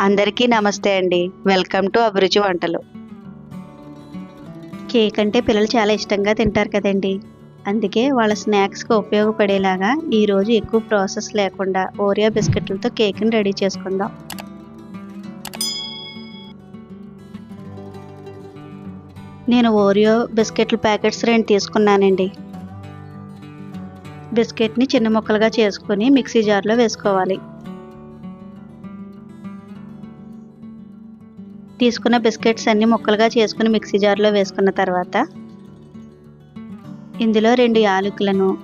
అందరికీ నమస్తే అండి. వెల్కమ్ టు అభిరుచి వంటలు. కేక్ అంటే పిల్లలు చాలా ఇష్టంగా తింటారు కదండి. అందుకే వాళ్ళ స్నాక్స్కి ఉపయోగపడేలాగా ఈరోజు ఎక్కువ ప్రాసెస్ లేకుండా ఓరియో బిస్కెట్లతో కేక్ని రెడీ చేసుకుందాం. నేను ఓరియో బిస్కెట్ల ప్యాకెట్స్ రెండు తీసుకున్నానండి. బిస్కెట్ని చిన్న ముక్కలుగా చేసుకొని మిక్సీ జార్లో వేసుకోవాలి. తీసుకున్న బిస్కెట్స్ అన్ని ముక్కలుగా చేసుకుని మిక్సీ జార్లో వేసుకున్న తర్వాత ఇందులో రెండు యాలకులను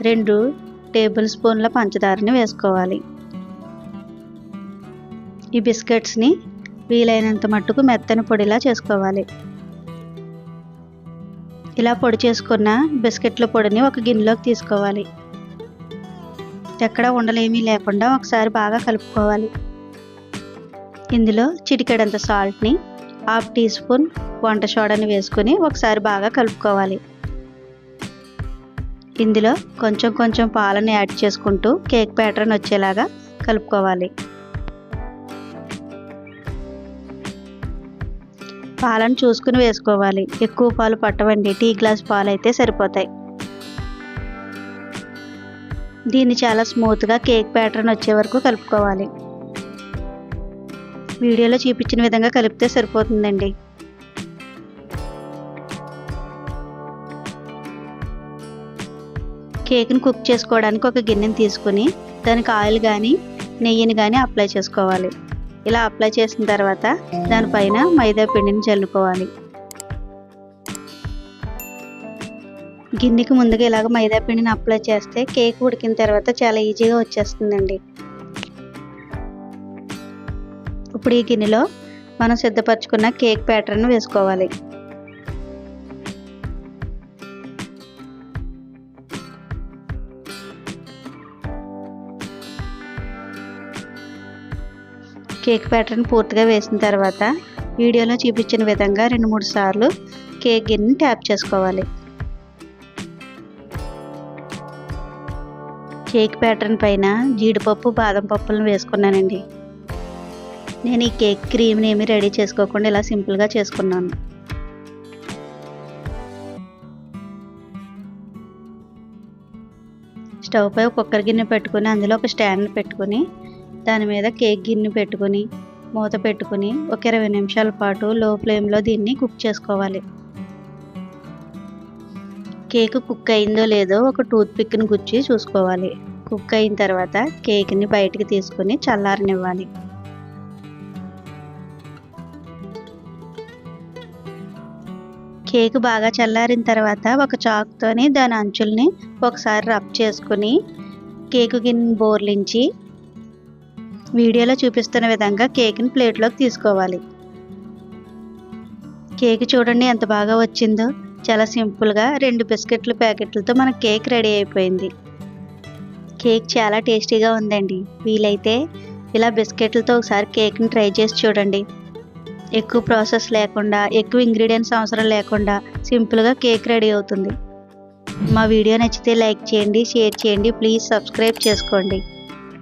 రెండు టేబుల్ స్పూన్ల పంచదారని వేసుకోవాలి. ఈ బిస్కెట్స్ని వీలైనంత మట్టుకు మెత్తని పొడిలా చేసుకోవాలి. ఇలా పొడి చేసుకున్న బిస్కెట్ల పొడిని ఒక గిన్నెలోకి తీసుకోవాలి. ఎక్కడ ఉండలేమీ లేకుండా ఒకసారి బాగా కలుపుకోవాలి. ఇందులో చిటికెడంత సాల్ట్ని హాఫ్ టీ స్పూన్ వంట సోడాని వేసుకొని ఒకసారి బాగా కలుపుకోవాలి. ఇందులో కొంచెం కొంచెం పాలను యాడ్ చేసుకుంటూ కేక్ ప్యాటర్న్ వచ్చేలాగా కలుపుకోవాలి. పాలను చూసుకుని వేసుకోవాలి. ఎక్కువ పాలు పట్టవండి. టీ గ్లాస్ పాలు అయితే సరిపోతాయి. దీన్ని చాలా స్మూత్గా కేక్ ప్యాటర్న్ వచ్చే వరకు కలుపుకోవాలి. వీడియోలో చూపించిన విధంగా కలిపితే సరిపోతుందండి. కేక్ని కుక్ చేసుకోవడానికి ఒక గిన్నెని తీసుకుని దానికి ఆయిల్ కానీ నెయ్యిని కానీ అప్లై చేసుకోవాలి. ఇలా అప్లై చేసిన తర్వాత దానిపైన మైదా పిండిని చల్లుకోవాలి. గిన్నెకి ముందుగా ఇలాగ మైదా పిండిని అప్లై చేస్తే కేక్ ఉడికిన తర్వాత చాలా ఈజీగా వచ్చేస్తుందండి. ఇప్పుడు ఈ గిన్నెలో మనం సిద్ధపరచుకున్న కేక్ ప్యాటర్న్ వేసుకోవాలి. కేక్ ప్యాటర్న్ పూర్తిగా వేసిన తర్వాత వీడియోలో చూపించిన విధంగా రెండు మూడు సార్లు కేక్ గిన్నెని ట్యాప్ చేసుకోవాలి. కేక్ ప్యాటర్న్ పైన జీడిపప్పు బాదం పప్పులను వేసుకున్నానండి. నేను ఈ కేక్ క్రీమ్ని ఏమీ రెడీ చేసుకోకుండా ఇలా సింపుల్గా చేసుకున్నాను. స్టవ్ పై కుక్కర్ గిన్నె పెట్టుకుని అందులో ఒక స్టాండ్ పెట్టుకుని దాని మీద కేక్ గిన్నె పెట్టుకుని మూత పెట్టుకుని ఒక ఇరవై నిమిషాల పాటు లో ఫ్లేమ్లో దీన్ని కుక్ చేసుకోవాలి. కేక్ కుక్ అయిందో లేదో ఒక టూత్ పిక్ని గుచ్చి చూసుకోవాలి. కుక్ అయిన తర్వాత కేక్ని బయటికి తీసుకుని చల్లారనివ్వాలి. కేక్ బాగా చల్లారిన తర్వాత ఒక చాక్తోని దాని అంచుల్ని ఒకసారి రబ్ చేసుకుని కేకు గిన్నె బోర్లించి వీడియోలో చూపిస్తున్న విధంగా కేక్ని ప్లేట్లోకి తీసుకోవాలి. కేక్ చూడండి ఎంత బాగా వచ్చిందో. చాలా సింపుల్గా రెండు బిస్కెట్ల ప్యాకెట్లతో మన కేక్ రెడీ అయిపోయింది. కేక్ చాలా టేస్టీగా ఉందండి. వీలైతే ఇలా బిస్కెట్లతో ఒకసారి కేక్ని ట్రై చేసి చూడండి. ఎక్కువ ప్రాసెస్ లేకుండా ఎక్కువ ఇంగ్రీడియంట్స్ అవసరం లేకుండా సింపుల్గా కేక్ రెడీ అవుతుంది. మా వీడియో నచ్చితే లైక్ చేయండి షేర్ చేయండి ప్లీజ్ సబ్స్క్రైబ్ చేసుకోండి.